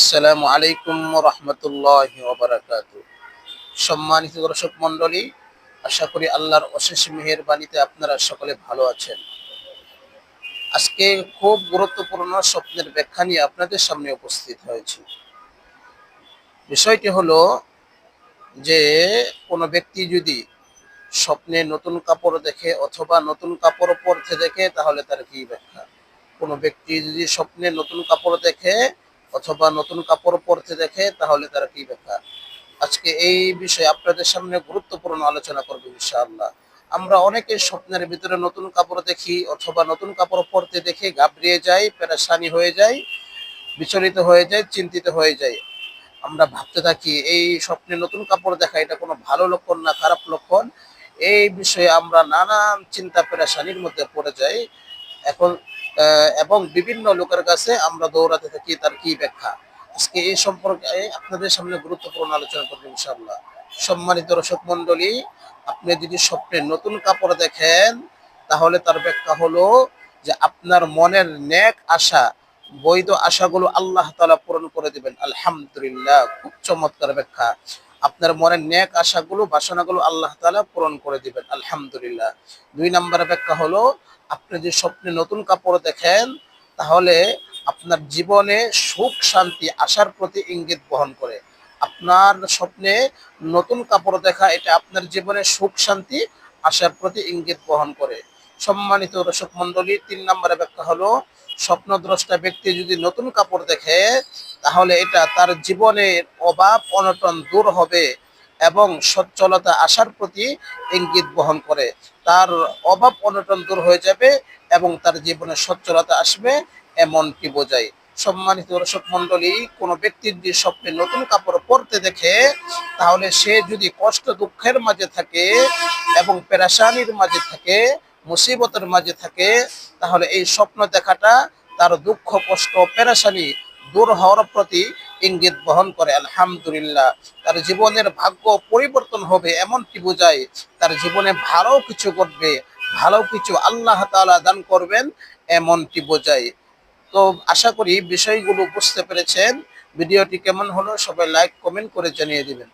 আসসালামু আলাইকুম রহমতুল্লাহ ওবরাকাত। সম্মানিত দর্শক মণ্ডলী, আশা করি আল্লাহর অশেষ মেহেরবানিতে আপনারা সকলে ভালো আছেন। আজকে খুব গুরুত্বপূর্ণ স্বপ্নের ব্যাখ্যা নিয়ে আপনাদের সামনে উপস্থিত হয়েছি। বিষয়টি হলো যে, কোনো ব্যক্তি যদি স্বপ্নে নতুন কাপড় দেখে অথবা নতুন কাপড় পরতে দেখে, তাহলে তার কি ব্যাখ্যা? কোনো ব্যক্তি যদি স্বপ্নে নতুন কাপড় দেখে অথবা নতুন কাপড় পরতে দেখে, তাহলে তার কি ব্যাখ্যা আজকে এই বিষয়ে আপনাদের সামনে গুরুত্বপূর্ণ আলোচনা করব ইনশাআল্লাহ। আমরা অনেকে স্বপ্নের ভিতরে নতুন কাপড় দেখি অথবা নতুন কাপড় পরতে দেখে ঘাবড়িয়ে যাই, পেরেশানি হয়ে যায় বিচলিত হয়ে যায় চিন্তিত হয়ে যায় আমরা ভাবতে থাকি, এই স্বপ্নে নতুন কাপড় দেখা এটা কোনো ভালো লক্ষণ না খারাপ লক্ষণ? এই বিষয়ে আমরা নানান চিন্তা, পেরেশানির মধ্যে পড়ে যাই। এখন এবং বিভিন্ন লোকের কাছে আমরা দৌড়াতে থাকি তার কি ব্যাখ্যা? আজকে এই সম্পর্কে আপনাদের সামনে গুরুত্বপূর্ণ আলোচনা করব ইনশাআল্লাহ। সম্মানিত দর্শক মন্ডলী আপনি যদি স্বপ্নে নতুন কাপড় দেখেন, তাহলে তার ব্যাখ্যা হলো যে আপনার মনের নেক আশা, বৈধ আশাগুলো আল্লাহ তাআলা পূরণ করে দিবেন। আলহামদুলিল্লাহ, খুব চমৎকার ব্যাখ্যা। আপনার মনের নেক আশাগুলো, বাসনাগুলো আল্লাহ তাআলা পূরণ করে দিবেন। আলহামদুলিল্লাহ। দুই নম্বর ব্যাখ্যা হলো, আপনি যে স্বপ্নে নতুন কাপড় দেখেন, তাহলে আপনার জীবনে সুখ, শান্তি, আশার প্রতি ইঙ্গিত বহন করে। আপনার স্বপ্নে নতুন কাপড় দেখা, এটা আপনার জীবনে সুখ, শান্তি, আশার প্রতি ইঙ্গিত বহন করে। সম্মানিত দর্শক মন্ডলী, তিন নম্বরে ব্যাখ্যা হলো, স্বপ্নদ্রষ্টা ব্যক্তি যদি নতুন কাপড় দেখে, তাহলে এটা তার জীবনের অভাব, অনটন দূর হবে এবং সচ্ছলতা আসার প্রতি ইঙ্গিত বহন করে। তার অভাব, অনটন দূর হয়ে যাবে এবং তার জীবনে সচ্ছলতা আসবে এমনটি বোঝায়। সম্মানিত দর্শক মন্ডলী, কোনো ব্যক্তির যে স্বপ্নে নতুন কাপড় পরতে দেখে, তাহলে সে যদি কষ্ট, দুঃখের মাঝে থাকে এবং পেরাশানির মাঝে থাকে মুসিবতের মাঝে থাকে, তাহলে এই স্বপ্ন দেখাটা তার দুঃখ, কষ্ট, পেরাশানি দূর হওয়ার প্রতি ইঙ্গিত বহন করে। আলহামদুলিল্লাহ, তার জীবনের ভাগ্য পরিবর্তন হবে এমনটি বোঝায়, তার জীবনে ভালো কিছু ঘটবে, ভালো কিছু আল্লাহ তাআলা দান করবেন এমনটি বোঝায়। তো আশা করি বিষয়গুলো বুঝতে পেরেছেন। ভিডিওটি কেমন হলো সবাই লাইক কমেন্ট করে জানিয়ে দিবেন।